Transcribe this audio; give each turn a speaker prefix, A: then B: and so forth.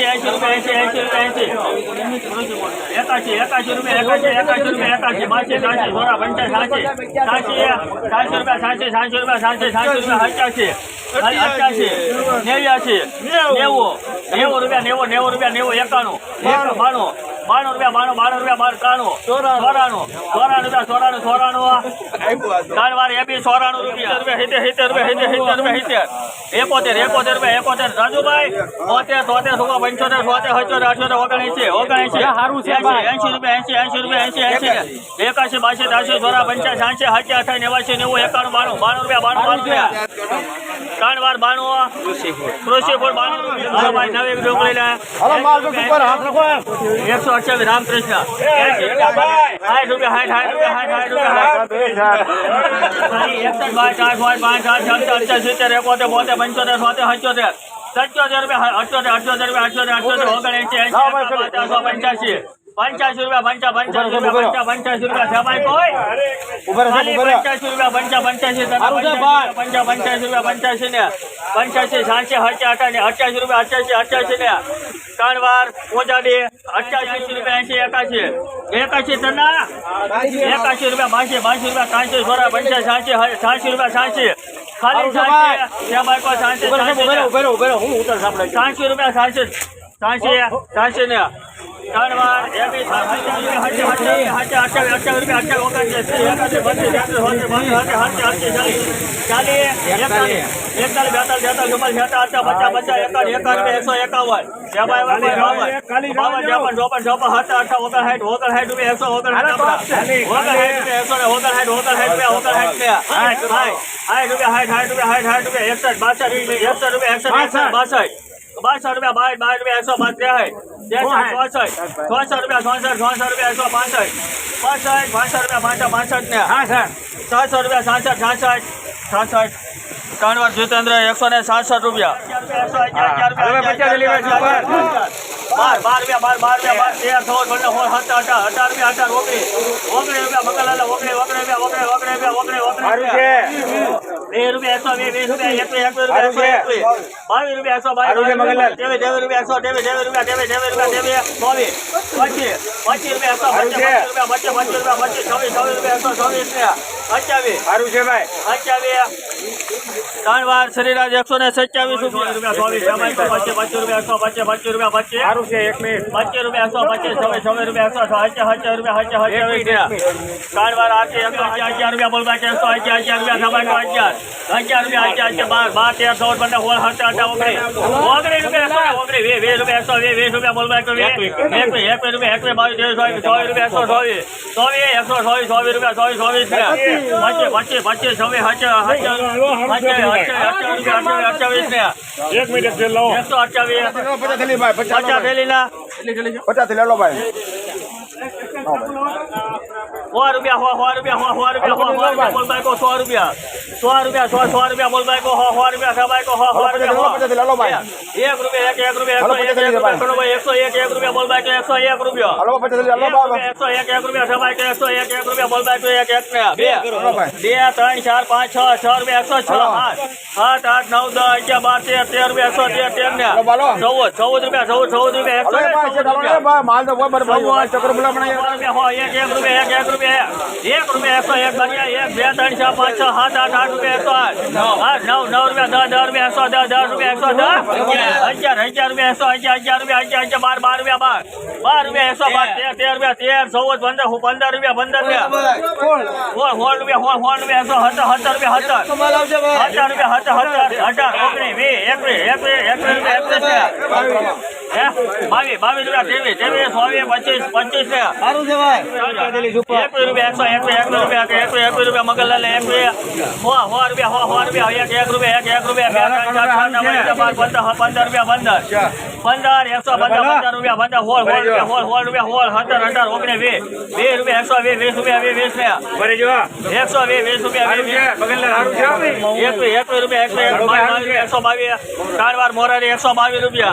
A: એંશી રૂપિયા એંશી એંશી એકાશી એકાશી રૂપિયા એકાશી એકાશી રૂપિયા એકાશી. બાસી સાસી સોળા પંચાસી સાસી. સાસી રૂપિયા સાસી સાસી રૂપિયા સાસી સાસી રૂપિયા અઠ્યાસી. અઠ્યાસી. નેવ્યાસી. નેવું. નેવું રૂપિયા નેવું નેવું રૂપિયા નેવું એકાણું. એક બાણું. બાણું રૂપિયા બાણું બાણું રૂપિયા બાર ત્રાણું ચોરાણું. ચોરાણું. રૂપિયા ચોરાણું ચોરાણું. ત્રણ વાર એબી ચોરાણું રૂપિયા. રૂપિયા સિત્તેર સિત્તેર રૂપિયા સિત્તેર સિત્તેર રૂપિયા સિત્તેર. એકોતેર એકોતેર રૂપિયા એકોતેર. રાજુભાઈ બોતેર તોતેર સોળ પંચોતેર સોતેર હચોતેર અઠોતેર ઓગણએસી ઓગણએસી સારું છે એસી રૂપિયા એસી એસી રૂપિયા એસી એસી એકાશી. બાસી ત્રાસી ચોરા પંચાસી સાંસી સાચી અઠાઈ નેવાસી નેવું એકાણું બાણું. બાણું રૂપિયા બાણું બાણું રૂપિયા. ત્રણ વાર બાણું કૃષિ ફૂલ બાણું રૂપિયા ભાઈ નવે ડુંગળી લે
B: હાલો માલ ઉપર હાથ રાખો
A: એકસો અઠ્યાવીસ રામકૃષ્ણ. સાઠ રૂપિયા સાઠ સાઠ રૂપિયા સાઠ સાઠ રૂપિયા પંચોતેર રૂપિયા ઓગણએંસી એંસી પચાસો પંચ્યાસી રૂપિયા પંચા પંચ્યાસી રૂપિયા પંચા પંચ્યાસી રૂપિયા સભાઈ કોઈ?
B: ઊભા રહો
A: ખાલી
B: ઊભા રહો.
A: પંચ્યાસી રૂપિયા પંચા પંચ્યાસી તને
B: સારું છે ભાઈ.
A: પંચા પંચ્યાસી રૂપિયા પંચ્યાસી ને. પંચ્યાસી સાતસી અઠ્યાસી અઠ્યાસી અઠ્યાસી રૂપિયા અઠ્યાસી અઠ્યાસી ને. ત્રણ વાર પહોંચાડી અઠ્યાસી રૂપિયા એસી એકાશી એકાશી તના એકાશી રૂપિયા બાસી બાસી રૂપિયા પંચાસી સાંસી સાંસી રૂપિયા સાંસી. ખાલી
B: સારું
A: સાંસી સાંસી રૂપિયા સાંસી સાંસી ને. ત્રણ વાર એબી સાંસી સાંસી અઠ્યાવીસ અઠ્યાવીસ અઠ્યાવીસ રૂપિયા અઠ્યાવીસ ઓગણસી એકાસી બત્રીસ તેત્રીસ ચોત્રીસ પાંત્રીસ અઠ્યાસી અઠ્યાસી ચાલીસ ચાલીસ એકતાલીસ એકતાલીસ બેતાલીસ તેતાલીસ ચુમ્માલીસ છેતાલીસ પચાસ પચાસ એકાવન એકાવન એકસો એકાવન એકાવન બાવન બાવન ચોપન ચોપન ચોપન સત્તર અઠા ઓગણસાઠ ઓગણસાઠ રૂપિયા એકસો ઓગણસાઠ ઓગણસાઠ રૂપિયા એકસો ને ઓગણસાઠ ઓગણસાઠ રૂપિયા ઓગણસાઠ રૂપિયા સાઠ સાઠ રૂપિયા સાઠ સાઠ રૂપિયા સાઠ સાઠ રૂપિયા એકસઠ બાસઠ એકસઠ રૂપિયા એકસઠ એકસઠ બાસઠ બાસઠ રૂપિયા બાર બાર રૂપિયા એકસો પાંચ ત્રેસઠ ત્રેસઠ ચોસઠ ચોસઠ રૂપિયા ચોસઠ ચોસઠ રૂપિયા એકસો પાંસઠ પાંસઠ પાંસઠ રૂપિયા પાંસઠ પાંસઠ ને હા સર સાતસો રૂપિયા સાસઠ સાસઠ સાસઠ ત્રણ વાર જીતેન્દ્ર એકસો ને સાસઠ રૂપિયા બાર બાર રૂપિયા બાર બાર રૂપિયા બાર તેર સોળ પંદર સોળ સત્તર અઢાર અઢાર રૂપિયા અઢાર ઓગણીસ ઓગણીસ રૂપિયા મંગલાલા ઓગણીસ ઓગણીસ રૂપિયા ઓગણીસ ઓગણીસ રૂપિયા ઓગણીસ ઓગણીસ બે રૂપિયા એકસો બે રૂપિયા એકવીસ રૂપિયા એકસો બાવીસ રૂપિયા એકસો બાવીસ ત્રેવીસ ત્રેવીસ રૂપિયા. એકસો ત્રેવીસ રૂપિયા ત્રેવીસ રૂપિયા ચોવીસ પચીસ. પચીસ રૂપિયા એકસો પચીસ રૂપિયા પચીસ પચીસ રૂપિયા પચીસ છવ્વીસ છવ્વીસ રૂપિયા એકસો છવ્વીસ ને અઠ્યાવીસ.
B: સારું છે ભાઈ.
A: અઠ્યાવીસ. ત્રણ વાર શ્રીરાજ એકસો ને સત્યાવીસ રૂપિયા ચોવીસ પચીસ પચીસ રૂપિયા એકસો પચીસ પચીસ રૂપિયા પચીસ
B: સારું છે એક મિનિટ
A: પચીસ રૂપિયા એકસો પચીસ છવ્વીસ છવ્વીસ રૂપિયા એકસો અઠ્યાસી અઠ્યાસી રૂપિયા અઠ્યાસી અઠ્યાવીસ ત્રણ વાર આઠી એકસો અગિયાર અગિયાર રૂપિયા બોલવા છે એકસો અગિયાર અગિયાર રૂપિયા સભાઈ અગિયાર અગિયાર રૂપિયા અગિયાર અગિયાર બાર બાર તેર ચૌદ પંદર સોળ સત્તર અઢાર ઓગણીસ ઓગણીસ રૂપિયા એકસો ઓગણીસ વીસ વીસ રૂપિયા એકસો વીસ વીસ રૂપિયા બોલવા એકસો વીસ એકવીસ એકવીસ રૂપિયા એકવીસ બાવીસ ત્રેવીસ ચોવીસ ચોવીસ રૂપિયા એકસો ચોવીસ ચોવીસ એકસો ચોવીસ ચોવીસ રૂપિયા ચોવીસ ચોવીસ પચીસ પચીસ પચીસ છવ્વીસ અઠ્યાવીસ અઠ્યાવીસ અઠ્યાવીસ ને
B: એક મિનિટ તેલ લાવો
A: એકસો અઠ્યાવીસ
B: પચાસ થેલી
A: થેલીના.
B: પચાસ થેલી લો ભાઈ.
A: सौ रुपया रुपया एक सौ तीन चार पाँच छ छ रुपया। एक सौ छ आठ आठ नौ दस अगियार बार तेर तेर एक सौ तेर तेर चौदह चौदह रुपया
B: चौदह रुपया एक सौ
A: माल રૂપિયા
B: બનાવી
A: એક એક રૂપિયા એક એક રૂપિયા એક. રૂપિયા એકસો એક એક બે ત્રણ છ પાંચ છ સાત આઠ આઠ રૂપિયા એકસો આઠ. નવ નવ રૂપિયા દસ દસ રૂપિયા એકસો દસ દસ રૂપિયા એકસો દસ. અગિયાર અગિયાર રૂપિયા એકસો અગિયાર અગિયાર રૂપિયા અગિયાર અગિયાર બાર બાર રૂપિયા બાર. બાર રૂપિયા એકસો બાર તેર તેર રૂપિયા તેર ચૌદ પંદર પંદર રૂપિયા પંદર રૂપિયા. સોળ સોળ રૂપિયા સોળ સોળ રૂપિયા એકસો સત્તર સત્તર રૂપિયા સત્તર. અઢાર રૂપિયા સત્તર સત્તર અઢાર ઓગણીસ વીસ એકવીસ એકવીસ એકવીસ રૂપિયા. એકવીસ બાવીસ બાવીસ રૂપિયા ત્રેવીસ ત્રેવીસ ચોવીસ પચીસ પચીસ ને
B: સારું છે ભાઈ
A: એકવીસ રૂપિયા એકસો એકવીસ એકવીસ રૂપિયા કે એકવીસ એકવીસ રૂપિયા મગનલાલ એકવીસ સો સો રૂપિયા સો સો રૂપિયા એક એક રૂપિયા એક એક રૂપિયા બે ત્રણ ચાર પાંચ નવ દસ બાર પંદર પંદર રૂપિયા પંદર પંદર એકસો પંદર પંદર રૂપિયા પંદર સોળ સોળ રૂપિયા સોળ સોળ રૂપિયા સોળ સત્તર અઢાર ઓગણીસ વીસ વીસ રૂપિયા એકસો વીસ વીસ રૂપિયા વીસ વીસ ને
B: ભરી જો
A: એકસો વીસ વીસ રૂપિયા વીસ વીસ
B: બગલ સારું છે
A: એકવીસ એકવીસ રૂપિયા એકસો એક બાવીસ રૂપિયા એકસો બાવીસ ત્રણ વાર મોરારી એકસો બાવીસ રૂપિયા